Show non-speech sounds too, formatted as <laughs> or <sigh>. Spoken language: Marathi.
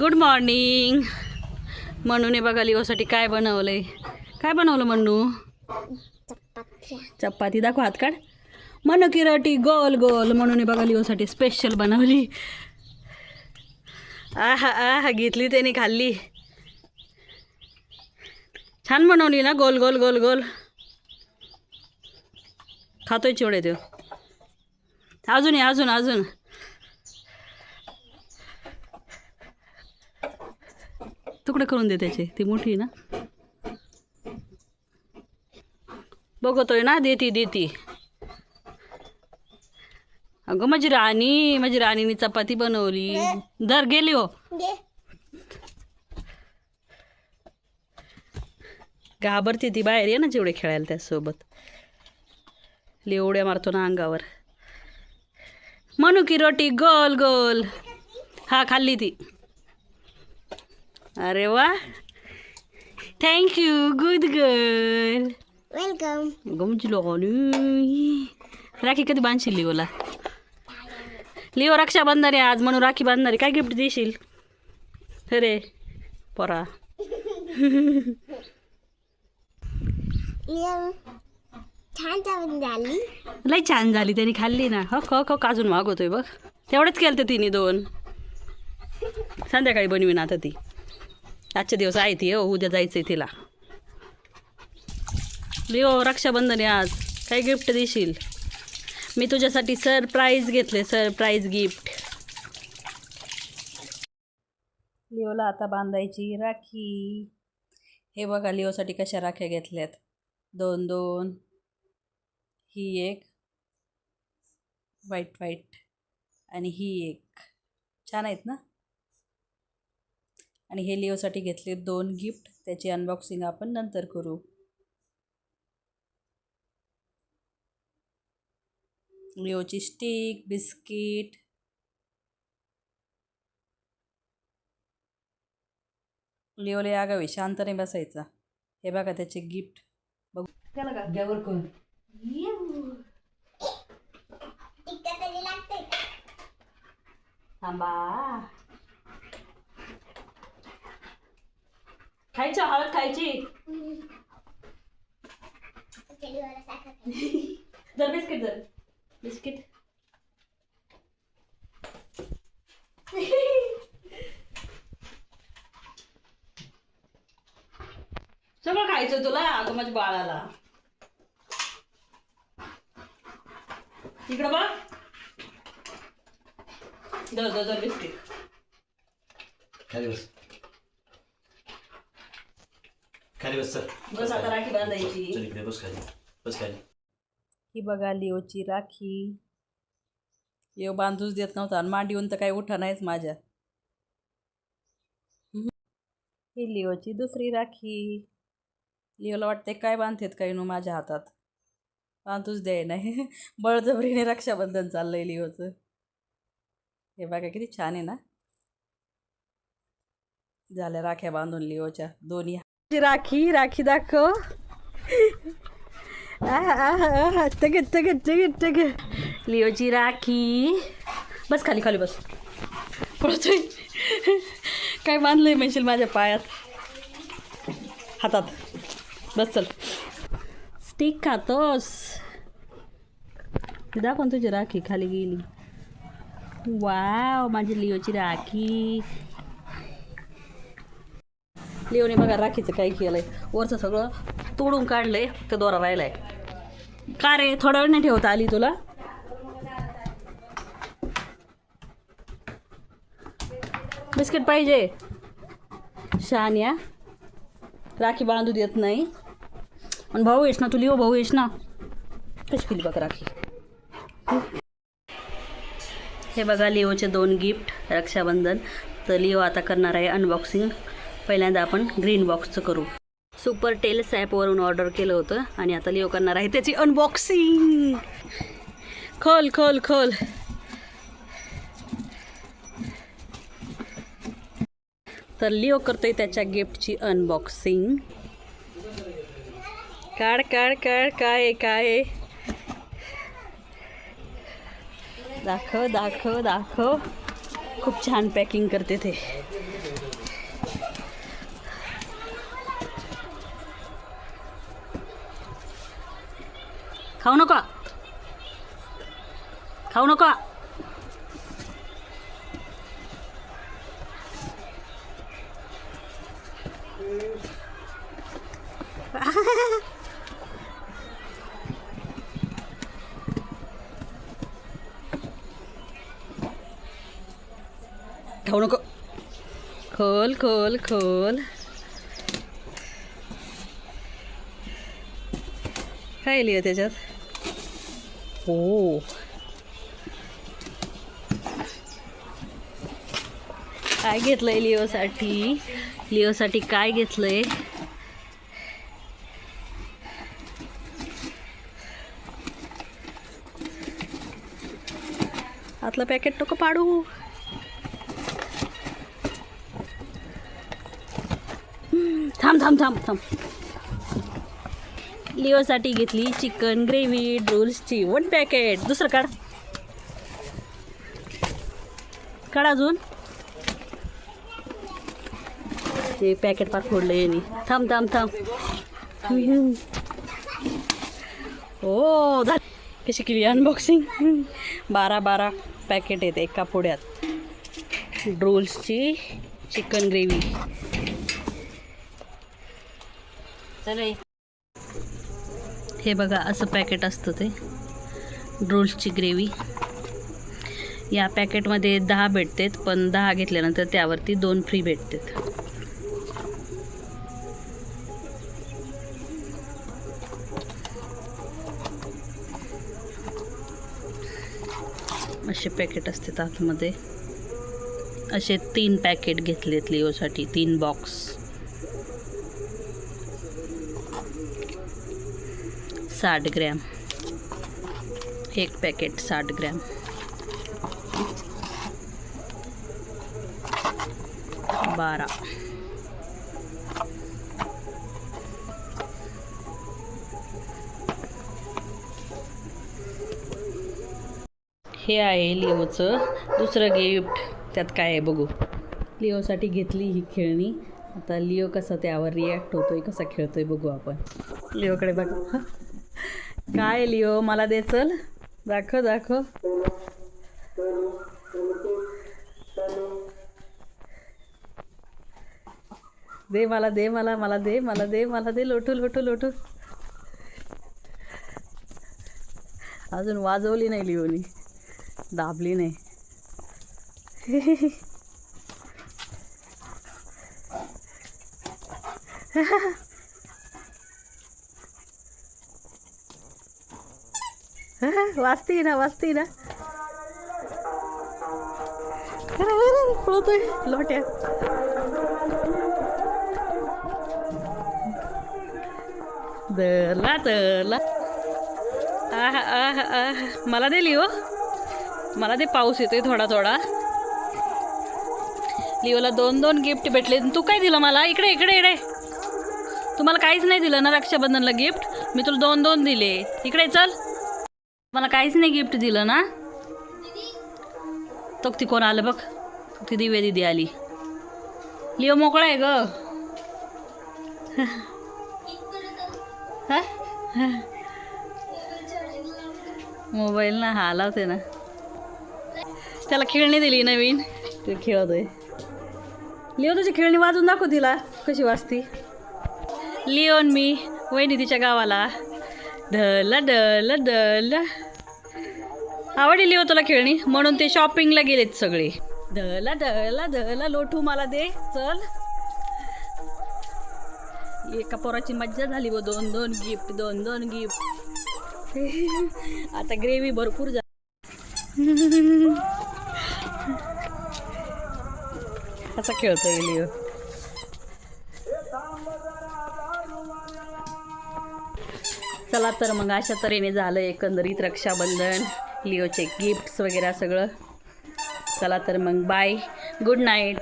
गुड मॉर्निंग म्हणून बघा लिओसाठी काय बनवलंय. काय बनवलं म्हणू चपाती. दाखव हात काढ. म्हणू की रोटी गोल गोल. म्हणून बघा लिओसाठी स्पेशल बनवली. आहा आहा घेतली त्याने खाल्ली. छान बनवली ना गोल गोल गोल गोल. खातोय चिवडे तो. अजून अजून अजून. तुकडे करून दे त्याचे. ती मोठी ना. बघतोय ना देती देती. अगं माझी राणी माझी राणीने चपाती बनवली. धर गेली हो. घाबरते ती बाहेर ये ना जेवढे खेळायला त्यासोबत. लेवड्या मारतो ना अंगावर. म्हणू की रोटी गोल गोल. हा खाल्ली ती. अरे वा. Thank you good girl welcome गमजलो Rakhi कधी बांधशील लिओला? लिओ रक्षाबंधन आहे आज म्हणून राखी बांधणारी. काय गिफ्ट देशील? अरे पोरा. छान झाली. लई छान झाली त्यांनी खाल्ली ना. हो हो हो अजून मागवतोय बघ. तेवढंच केलं तर तिने दोन. संध्याकाळी बनवीन आता ती. आजचे दिवस आहे ती हो उद्या जायचं आहे तिला. लिओ रक्षाबंधन आहे आज. काय गिफ्ट देशील? मी तुझ्यासाठी सरप्राईज घेतले सरप्राईज गिफ्ट लिओला आता बांधायची राखी. हे बघा लिओसाठी कशा राख्या घेतल्यात. दोन दोन. ही एक. वाईट वाईट आणि ही एक. छान आहेत ना? आणि हे लिओसाठी घेतले दोन गिफ्ट त्याची अनबॉक्सिंग आपण नंतर करू. लिओची स्टिक बिस्किट लिओले आगावी शांत नाही बसायचा. हे बघा त्याचे गिफ्ट बघू. त्याला कोण थांबा. खायचं हळद खायची. <laughs> जर बिस्किट जर. बिस्किट. <laughs> सगळं खायचं तुला? अगं माझ्या बाळाला. इकडं बघ. दर दर दर बिस्किट. खाली बस खाली बस सर बस आता राखी बांधायची. चल इकडे बस खाली. बस खाली. ही बघा लिओची राखी. लिओ बांधूच देत नव्हता आणि मांडीहून तर काही उठा नाहीच माझ्या. ही लिओची दुसरी राखी. लिओला वाटते काय बांधतेत काही नो माझ्या हातात. बांधूच द्याय नाही <laughs> बळजबरीने रक्षाबंधन चाललंय लिओचं. हे बघा किती छान आहे ना. झाल्या राख्या बांधून लिओच्या दोन्ही राखी राखी दाखव तग तग तग तग लिओची राखी बस खाली खाली बस पळतोय काय बांधलंय म्हणशील माझ्या पायात हातात बस चल स्टिक खातोस दाखवून तुझी राखी खाली गेली वाव माझी लिओची राखी लिओने बघा राखीचं काय केलंय. वरचं सगळं तोडून काढलंय ते दोरा राहिलाय. का रे थोडा वेळ नाही ठेवता आली तुला? बिस्किट पाहिजे. शान्या राखी बांधू देत नाही. पण भाऊ येस ना तू लिओ भाऊ येस ना. कशी केली बघ राखी? हे बघा लिओचे दोन गिफ्ट रक्षाबंधन. तर लिओ आता करणार आहे अनबॉक्सिंग पहिल्यांदा आपण ग्रीन बॉक्सचं करू. सुपर टेल्स ॲपवरून ऑर्डर केलं होतं आणि आता लिओ करणार आहे त्याची अनबॉक्सिंग खोल खोल खोल. तर लिओ करतोय त्याच्या गिफ्टची अनबॉक्सिंग काढ काढ काढ काय काय दाखव दाखव दाखव. खूप छान पॅकिंग करते ते. खाऊ नको. खाऊ नको. खाऊ नको. खोल खोल खोल. काय लिहिलं त्याच्यात? हो काय घेतलंय लिओसाठी? लिओसाठी काय घेतलंय? आतलं पॅकेट नको पाडू. थांब थांब थांब थांब. लिओसाठी घेतली चिकन ग्रेव्ही ड्रोल्सची वन पॅकेट दुसरं काढ. काढ अजून. ते पॅकेट पार फोडलं यांनी. थांब थांब थांब. हो ओ कशी केली अनबॉक्सिंग बारा बारा पॅकेट आहेत एका पुढ्यात. ड्रोल्सची चिकन ग्रेव्ही. चल हे बघा असं पॅकेट असतं ते. ड्रोल्सची ग्रेव्ही या पॅकेटमध्ये दहा भेटतात पण दहा घेतल्यानंतर त्यावरती दोन फ्री भेटतात. असे पॅकेट असतात आतमध्ये. असे तीन पॅकेट घेतलेत लिओसाठी तीन बॉक्स साठ ग्रॅम. एक पॅकेट साठ ग्रॅम. बारा. हे आहे लिओचं दुसरं गिफ्ट. त्यात काय आहे बघू. लिओसाठी घेतली ही खेळणी. आता लिओ कसा त्यावर रिॲक्ट होतोय कसा खेळतोय बघू आपण. लिओकडे बघा. काय लिओ मला दे चल. दाखव दाखव. दे मला दे मला मला दे मला दे मला दे. लोटू लोटू लोटू. अजून वाजवली नाही लिओनी. दाबली नाही. <laughs> <laughs> वाचते ना वाजते ना. पळतोय. लोट्या. दला दला आहा आहा आहा. मला दे लिओ. मला ते पाऊस येतोय थोडा थोडा. लिओला दोन दोन गिफ्ट भेटले. तू काय दिलं मला? इकडे इकडे इकडे. तुम्हाला काहीच नाही दिलं ना रक्षाबंधनला गिफ्ट? मी तुला दोन दोन दिले. इकडे चल. मला काहीच नाही गिफ्ट दिलं ना. तो ती कोण आलं बघ. ती दिव्या दिदी आली. लिओ मोकळा आहे ग. <laughs> हा? मोबाईल ना हा लावते ना. त्याला खेळणी दिली नवीन. ते खेळतोय. लिओ तुझी खेळणी वाजून दाखव तिला. कशी वाजती? लिओन मी वहिनी तिच्या गावाला. ढल ढल ढल आवडली हो तुला खेळणी? म्हणून ते शॉपिंगला गेलेत सगळे. ढला ढला ढला लोटू मला दे चल. एका पोराची मज्जा झाली व दोन दोन गिफ्ट दोन दोन गिफ्ट आता ग्रेव्ही भरपूर जा खेळतो खेळता येईल चला तर मग अशा तऱ्हेने झालं एकंदरीत रक्षाबंधन लिओचे गिफ्ट्स वगैरे सगळं. चला तर मग बाय गुड नाईट